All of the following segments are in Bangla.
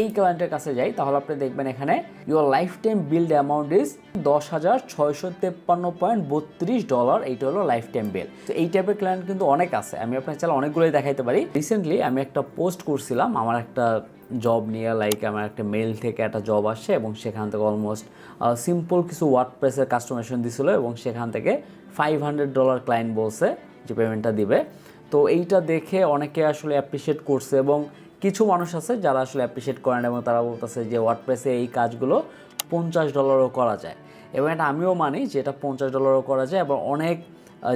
এই ক্লায়েন্টের কাছে যাই, তাহলে আপনি দেখবেন এখানে your lifetime build amount is দশ হাজার ছয়শো তেপ্পান্ন পয়েন্ট বত্রিশ ডলার, এইটা হলো লাইফ টাইম বিল তো এই টাইপের ক্লায়েন্ট কিন্তু অনেক আছে, আমি আপনার চাইলে অনেকগুলোই দেখাইতে পারি। রিসেন্টলি আমি একটা পোস্ট করছিলাম, আমার একটা জব নিয়ে লাইক আমার একটা মেল থেকে একটা জব আসছে এবং সেখান থেকে অলমোস্ট সিম্পল কিছু ওয়ার্ড প্রেসের কাস্টমাইজেশন দিছিল এবং সেখান থেকে ফাইভ হান্ড্রেড ডলার ক্লায়েন্ট বলছে যে পেমেন্টটা দিবে। তো এইটা দেখে অনেকে আসলে অ্যাপ্রিসিয়েট করছে এবং কিছু মানুষ আছে যারা আসলে অ্যাপ্রিসিয়েট করেন এবং তারা বলতেছে যে ওয়ার্ডপ্রেসে এই কাজগুলো পঞ্চাশ ডলারও করা যায়। এবং এটা আমিও মানি যে এটা পঞ্চাশ ডলারও করা যায় এবং অনেক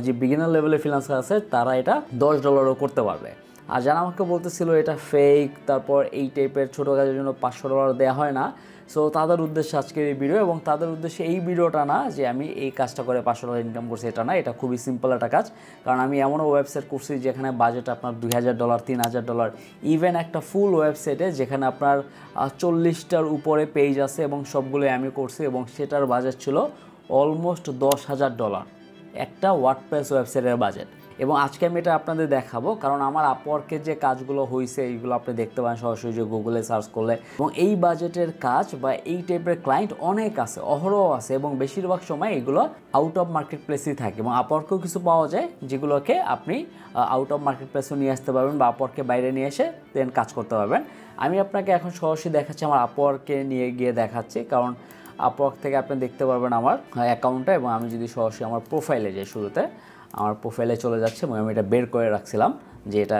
যে বিগিনার লেভেলের ফ্রিলান্সার আছে, তারা এটা দশ ডলারও করতে পারবে। আর যারা আমাকে বলতেছিল এটা ফেক তারপর এই টাইপের ছোটো কাজের জন্য পাঁচশো ডলার দেওয়া হয় না সো তাদের উদ্দেশ্যে আজকের এই ভিডিও এবং তাদের উদ্দেশ্যে এই ভিডিওটা না যে আমি এই কাজটা করে পাঁচশো ডলার ইনকাম করছি, এটা না, এটা খুবই সিম্পল একটা কাজ। কারণ আমি এমনও ওয়েবসাইট করছি যেখানে বাজেট আপনার দুই হাজার ডলার তিন হাজার ডলার ইভেন একটা ফুল ওয়েবসাইটে যেখানে আপনার চল্লিশটার উপরে পেজ আছে এবং সবগুলোই আমি করছি এবং সেটার বাজেট ছিল অলমোস্ট দশ হাজার ডলার একটা ওয়ার্ডপ্রেস ওয়েবসাইটের বাজেট এবং আজকে আমি এটা আপনাদের দেখাবো, কারণ আমার আপওয়ার্কের যে কাজগুলো হয়েছে এইগুলো আপনি দেখতে পান সরাসরি যে গুগলে সার্চ করলে। এবং এই বাজেটের কাজ বা এই টাইপের ক্লায়েন্ট অনেক আছে, অহরহ আছে, এবং বেশিরভাগ সময় এগুলো আউট অফ মার্কেট প্লেসেই থাকে। এবং আপওয়ার্কেও কিছু পাওয়া যায়, যেগুলোকে আপনি আউট অফ মার্কেট প্লেসেও নিয়ে আসতে পারবেন বা আপওয়ার্কে বাইরে নিয়ে এসে দেন কাজ করতে পারবেন। আমি আপনাকে এখন সরাসরি দেখাচ্ছি, আমার আপওয়ার্কে নিয়ে গিয়ে দেখাচ্ছি, কারণ আপওয়ার্ক থেকে আপনি দেখতে পারবেন আমার অ্যাকাউন্টটা এবং আমি যদি সরাসরি আমার প্রোফাইলে যাই শুরুতে আমার প্রোফাইলে চলে যাচ্ছে আমি এটা বের করে রাখছিলাম যে এটা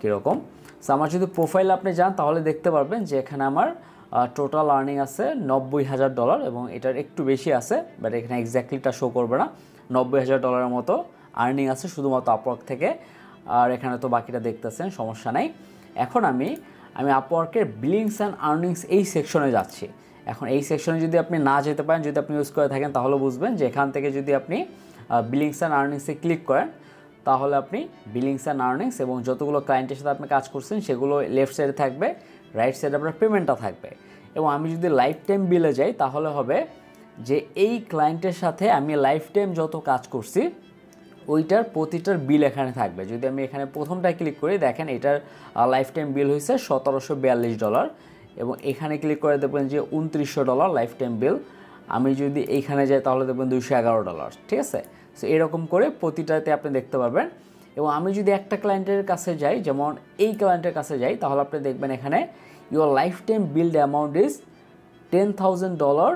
কীরকম। সো আমার যদি প্রোফাইল আপনি যান, তাহলে দেখতে পারবেন যে এখানে আমার টোটাল আর্নিং আছে নব্বই হাজার ডলার এবং এটার একটু বেশি আছে বাট এখানে এক্স্যাক্টলিটা শো করবে না। নব্বই হাজার ডলারের মতো আর্নিং আছে শুধুমাত্র আপওয়ার্ক থেকে। আর এখানে তো বাকিটা দেখতেছেন, সমস্যা নাই। এখন আমি আমি আপওয়ার্কের বিলিংস অ্যান্ড আর্নিংস এই সেকশনে যাচ্ছি। এখন এই সেকশনে যদি আপনি না যেতে পারেন, যদি আপনি ইউজ করে থাকেন, তাহলে বুঝবেন যে এখান থেকে যদি আপনি বিলিংস অ্যান্ড আর্নিংসে ক্লিক করেন, তাহলে আপনি বিলিংস অ্যান্ড আর্নিংস এবং যতগুলো ক্লায়েন্টের সাথে আপনি কাজ করছেন, সেগুলো লেফট সাইডে থাকবে রাইট সাইডে আপনার পেমেন্টটা থাকবে। এবং আমি যদি লাইফ টাইম বিলে যাই, তাহলে হবে যে এই ক্লায়েন্টের সাথে আমি লাইফ টাইম যত কাজ করছি, ওইটার প্রতিটার বিল এখানে থাকবে। যদি আমি এখানে প্রথমটায় ক্লিক করি, দেখেন এটার লাইফ টাইম বিল হয়েছে সতেরোশো বিয়াল্লিশ ডলার এবং এখানে ক্লিক করে দেখবেন যে উনত্রিশশো ডলার লাইফ টাইম বিল আমি যদি এইখানে যাই, তাহলে দেখবেন দুইশো এগারো ডলার ঠিক আছে? সো এরকম করে প্রতিটাতে আপনি দেখতে পারবেন। এবং আমি যদি একটা ক্লায়েন্টের কাছে যাই, যেমন এই ক্লায়েন্টের কাছে যাই, তাহলে আপনি দেখবেন এখানে your lifetime build amount is ten thousand dollar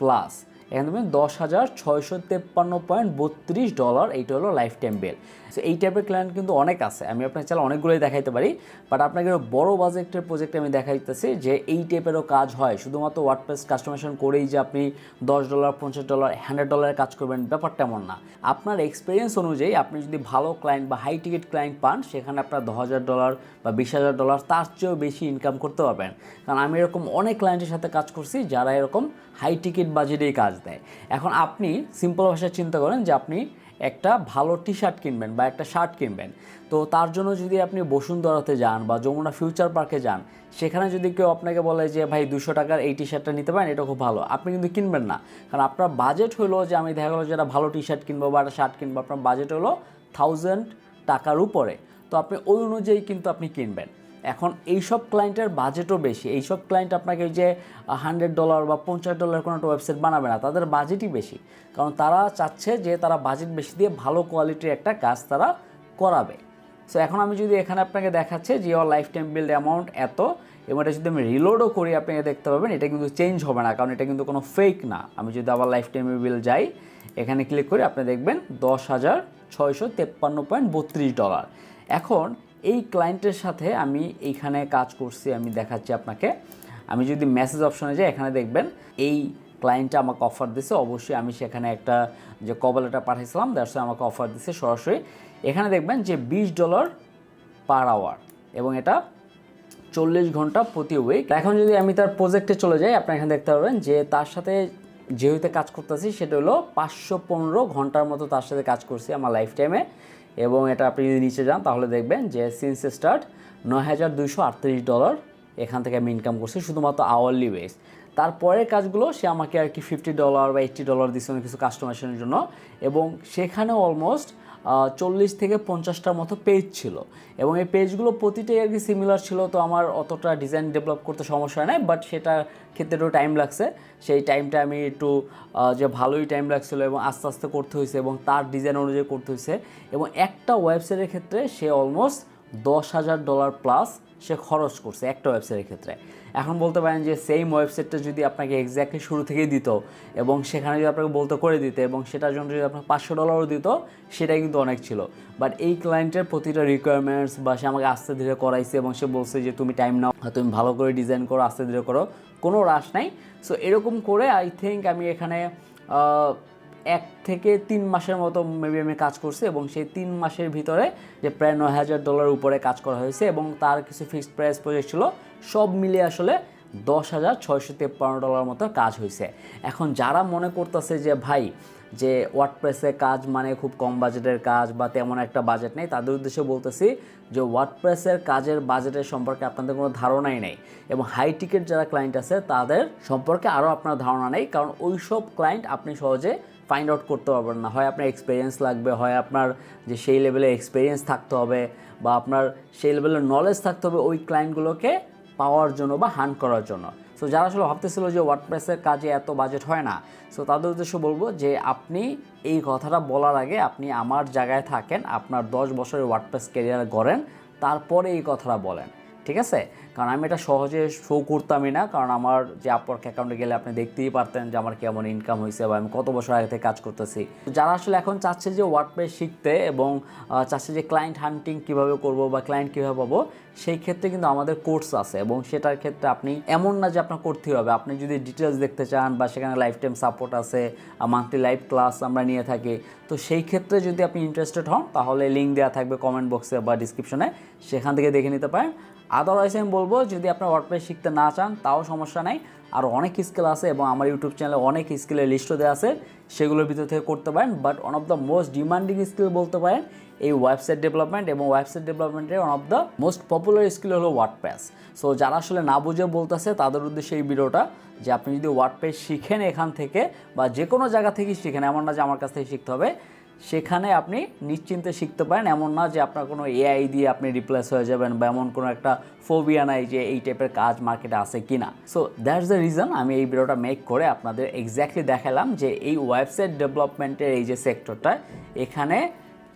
plus এখানে দশ হাজার ছয়শো তেপ্পান্ন পয়েন্ট বত্রিশ ডলার, এইটা হলো লাইফ টাইম বিল সো এই টাইপের ক্লায়েন্ট কিন্তু অনেক আছে। আমি আপনার চাইলে অনেকগুলোই দেখাইতে পারি। বাট আপনাকে বড় বাজেটের প্রজেক্ট আমি দেখাইতেছি যে এই টাইপেরও কাজ হয়। শুধুমাত্র ওয়ার্ডপ্রেস কাস্টমাইজেশন করেই যে আপনি দশ ডলার, পঞ্চাশ ডলার হান্ড্রেড ডলারের কাজ করবেন, ব্যাপারটা এমন না। আপনার এক্সপিরিয়েন্স অনুযায়ী আপনি যদি ভালো ক্লায়েন্ট বা হাই টিকিট ক্লায়েন্ট পান, সেখানে আপনার দশ হাজার ডলার বা বিশ হাজার ডলার তার চেয়েও বেশি ইনকাম করতে পারবেন। কারণ আমি এরকম অনেক ক্লায়েন্টের সাথে কাজ করছি, যারা এরকম হাই টিকিট বাজেটেই কাজ দেয়। এখন আপনি সিম্পল ভাষায় চিন্তা করেন যে আপনি একটা ভালো টি শার্ট কিনবেন বা একটা শার্ট কিনবেন। তো তার জন্য যদি আপনি বসুন্ধরাতে যান বা যমুনা ফিউচার পার্কে যান, সেখানে যদি কেউ আপনাকে বলে যে, ভাই, দুশো টাকার এই টি শার্টটা নিতে পারেন, এটা খুব ভালো। আপনি কিন্তু কিনবেন না। কারণ আপনার বাজেট হলো যে, আমি দেখা গেলো যে, একটা ভালো টি শার্ট কিনবো বা একটা শার্ট কিনবো, আপনার বাজেট হলো থাউজেন্ড টাকার উপরে। তো আপনি ওই অনুযায়ী কিন্তু আপনি কিনবেন। এখন এইসব ক্লায়েন্টের বাজেটও বেশি। এইসব ক্লায়েন্ট আপনাকে ওই যে হান্ড্রেড ডলার বা পঞ্চাশ ডলার কোনো একটা ওয়েবসাইট বানাবে না। তাদের বাজেটই বেশি। কারণ তারা চাচ্ছে যে, তারা বাজেট বেশি দিয়ে ভালো কোয়ালিটির একটা কাজ তারা করাবে। সো এখন আমি যদি এখানে আপনাকে দেখাচ্ছে যে ওর লাইফ টাইম বিল্ড অ্যামাউন্ট এত, এবং এটা যদি আমি রিলোডও করি, আপনি দেখতে পাবেন, এটা কিন্তু চেঞ্জ হবে না, কারণ এটা কিন্তু কোনো ফেক না। আমি যদি আবার লাইফ টাইম বিল যাই, এখানে ক্লিক করি, আপনি দেখবেন দশ হাজার ছয়শো তেপ্পান্ন পয়েন্ট বত্রিশ ডলার এখন এই ক্লায়েন্টের সাথে আমি এইখানে কাজ করছি, আমি দেখাচ্ছি আপনাকে। আমি যদি মেসেজ অপশনে যাই, এখানে দেখবেন এই ক্লায়েন্টটা আমাকে অফার দিছে। অবশ্যই আমি সেখানে একটা যে কবলেটা পাঠিয়েছিলাম দ্যাটস আমাকে অফার দিছে সরাসরি। এখানে দেখবেন যে বিশ ডলার পার আওয়ার এবং এটা চল্লিশ ঘণ্টা প্রতি উইক এখন যদি আমি তার প্রজেক্টে চলে যাই আপনি এখানে দেখতে পারবেন যে তার সাথে যেহেতু কাজ করতেছি, সেটা হলো পাঁচশো পনেরো ঘণ্টার মতো তার সাথে কাজ করছি আমার লাইফ টাইমে এবং এটা আপনি যদি নিচে যান, তাহলে দেখবেন যে সিন্স স্টার্ট নয় হাজার দুইশো আটত্রিশ ডলার এখান থেকে আমি ইনকাম করছি, শুধুমাত্র আওয়ারলি বেস তারপরের কাজগুলো সে আমাকে আর কি ফিফটি ডলার বা এইটটি ডলার দিচ্ছে কিছু কাস্টমাইজেশনের জন্য। এবং সেখানে অলমোস্ট চল্লিশ থেকে পঞ্চাশটার মতো পেজ ছিল। এবং এই পেজগুলো প্রতিটাই আর কি সিমিলার ছিল, তো আমার অতটা ডিজাইন ডেভেলপ করতে সমস্যা নেই বাট সেটা ক্ষেত্রে একটু টাইম লাগছে। সেই টাইমটা আমি একটু যে ভালোই টাইম লাগছিল এবং আস্তে আস্তে করতে হয়েছে এবং তার ডিজাইন অনুযায়ী করতে হয়েছে। এবং একটা ওয়েবসাইটের ক্ষেত্রে সে অলমোস্ট দশ হাজার ডলার প্লাস সে খরচ করছে একটা ওয়েবসাইটের ক্ষেত্রে। এখন বলতে পারেন যে সেম ওয়েবসাইটটা যদি আপনাকে এক্স্যাক্টলি শুরু থেকেই দিত এবং সেখানে যদি আপনাকে বলতে করে দিতে এবং সেটার জন্য যদি আপনার পাঁচশো ডলারও দিত, সেটাই কিন্তু অনেক ছিল। বাট এই ক্লায়েন্টের প্রতিটা রিকোয়ারমেন্টস বা সে আমাকে আস্তে ধীরে করাইছে এবং সে বলছে যে তুমি টাইম নাও তুমি ভালো করে ডিজাইন করো, আস্তে ধীরে করো, কোনো রাশ নাই। সো এরকম করে আই থিঙ্ক আমি এখানে এক থেকে তিন মাসের মতো মেবি আমি কাজ করছি এবং সেই তিন মাসের ভিতরে যে প্রায় নয় হাজার ডলার উপরে কাজ করা হয়েছে এবং তার কিছু ফিক্সড প্রাইস প্রজেক্ট ছিল, সব মিলিয়ে আসলে দশ হাজার ছয়শো তেপ্পান্ন ডলার মতো কাজ হয়েছে। এখন যারা মনে করতেছে যে, ভাই, যে ওয়ার্ডপ্রেসে কাজ মানে খুব কম বাজেটের কাজ বা তেমন একটা বাজেট নেই, তাদের উদ্দেশ্যে বলতেছি যে ওয়ার্ডপ্রেসের কাজের বাজেটের সম্পর্কে আপনাদের কোনো ধারণাই নেই। এবং হাই টিকেট যারা ক্লায়েন্ট আছে, তাদের সম্পর্কে আরও আপনার ধারণা নেই, কারণ ওই সব ক্লায়েন্ট আপনি সহজে ফাইন্ড আউট করতে পারবেন না। হয় আপনার এক্সপিরিয়েন্স লাগবে, হয় আপনার যে সেই লেভেলের এক্সপিরিয়েন্স থাকতে হবে, বা আপনার সেই লেভেলের নলেজ থাকতে হবে, ওই ক্লায়েন্টগুলোকে পাওয়ার জন্য বা হান করার জন্য। সো যারা আসলে ভাবতেছিল যে ওয়ার্ডপ্রেসের কাজে এত বাজেট হয় না সো তাদের উদ্দেশ্য বলব যে আপনি এই কথাটা বলার আগে আপনি আমার জায়গায় থাকেন, আপনার দশ বছরের ওয়ার্ডপ্রেস ক্যারিয়ার গড়েন, তারপরে এই কথাটা বলেন। ঠিক আছে? কারণ আমি এটা সহজে শো করতামই না। কারণ আমার যে আপওয়ার্ক অ্যাকাউন্টে গেলে আপনি দেখতেই পারতেন যে আমার কেমন ইনকাম হয়েছে বা আমি কত বছর আগে থেকে কাজ করতেছি। যারা আসলে এখন চাচ্ছে যে ওয়ার্ডপ্রেস শিখতে এবং চাচ্ছে যে ক্লায়েন্ট হান্টিং কীভাবে করব বা ক্লায়েন্ট কীভাবে পাবো, সেই ক্ষেত্রে কিন্তু আমাদের কোর্স আছে এবং সেটার ক্ষেত্রে আপনি এমন না যে আপনার করতে হবে। আপনি যদি ডিটেলস দেখতে চান বা সেখানে লাইফ টাইম সাপোর্ট আছে মান্থলি লাইভ ক্লাস আমরা নিয়ে থাকি, তো সেই ক্ষেত্রে যদি আপনি ইন্টারেস্টেড হন, তাহলে লিঙ্ক দেওয়া থাকবে কমেন্ট বক্সে বা ডিসক্রিপশনে সেখান থেকে দেখে নিতে পারেন। আদারওয়াইজ আমি বলব যদি আপনার ওয়ার্ডপ্রেস শিখতে না চান তাও সমস্যা নাই। আর অনেক স্কিল আছে এবং আমার ইউটিউব চ্যানেলে অনেক স্কিলের লিস্টও দেওয়া আছে, সেগুলোর ভিতর থেকে করতে পারেন। But one of the most demanding skill বলতে পারেন, এই ওয়েবসাইট ডেভেলপমেন্ট এবং ওয়েবসাইট ডেভেলপমেন্টের one of the most popular skill হলো ওয়ার্ডপ্রেস সো যারা আসলে না বুঝে বলতেছে, তাদের উদ্দেশ্যে এই ভিডিওটা, যে আপনি যদি ওয়ার্ডপ্রেস শিখেন এখান থেকে বা যে কোনো জায়গা থেকেই শিখেন, এমন না যে আমার কাছ থেকে শিখতে হবে, সেখানে আপনি নিশ্চিন্তে শিখতে পারেন। এমন না যে আপনার কোনো এআই দিয়ে আপনি রিপ্লেস হয়ে যাবেন বা এমন কোনো একটা ফোবিয়া নাই যে এই টাইপের কাজ মার্কেটে আছে কি না সো দ্যাটস দ্য রিজন আমি এই ভিডিওটা মেক করে আপনাদের এক্স্যাক্টলি দেখালাম যে এই ওয়েবসাইট ডেভেলপমেন্টের এই যে সেক্টরটা এখানে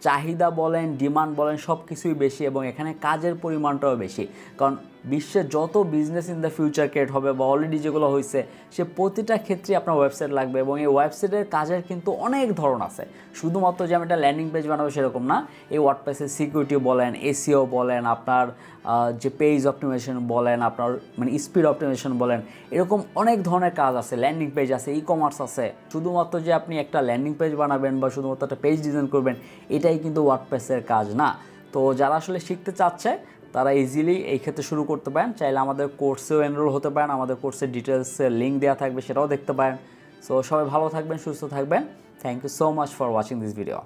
চাহিদা বলেন ডিমান্ড বলেন সব কিছুই বেশি এবং এখানে কাজের পরিমাণটাও বেশি। কারণ বিশ্বে যত business in the future create হবে বা অলরেডি যেগুলো হয়েছে সে প্রতিটা ক্ষেত্রে আপনার ওয়েবসাইট লাগবে এবং এই ওয়েবসাইটের কাজের কিন্তু অনেক ধরন আছে। শুধুমাত্র যে আমি একটা ল্যান্ডিং পেজ বানাবো সেরকম না, এই ওয়ার্ডপ্রেসের সিকিউরিটি বলেন এসিও বলেন, আপনার যে পেজ অপটিমেশন বলেন, আপনার মানে স্পিড অপটিমেশন বলেন, এরকম অনেক ধরনের কাজ আছে ল্যান্ডিং পেজ আছে ই কমার্স আছে। শুধুমাত্র যে আপনি একটা ল্যান্ডিং পেজ বানাবেন বা শুধুমাত্র একটা পেজ ডিজাইন করবেন, এটাই কিন্তু ওয়ার্ডপ্রেসের কাজ না। তো যারা আসলে শিখতে চাচ্ছে তারা ইজিলি এই ক্ষেত্রে শুরু করতে পারেন। চাইলে আমাদের কোর্সেও এনরোল হতে পারেন, আমাদের কোর্সের ডিটেলসের লিঙ্ক দেওয়া থাকবে, সেটাও দেখতে পারেন। সো সবাই ভালো থাকবেন, সুস্থ থাকবেন। Thank you so much for watching this video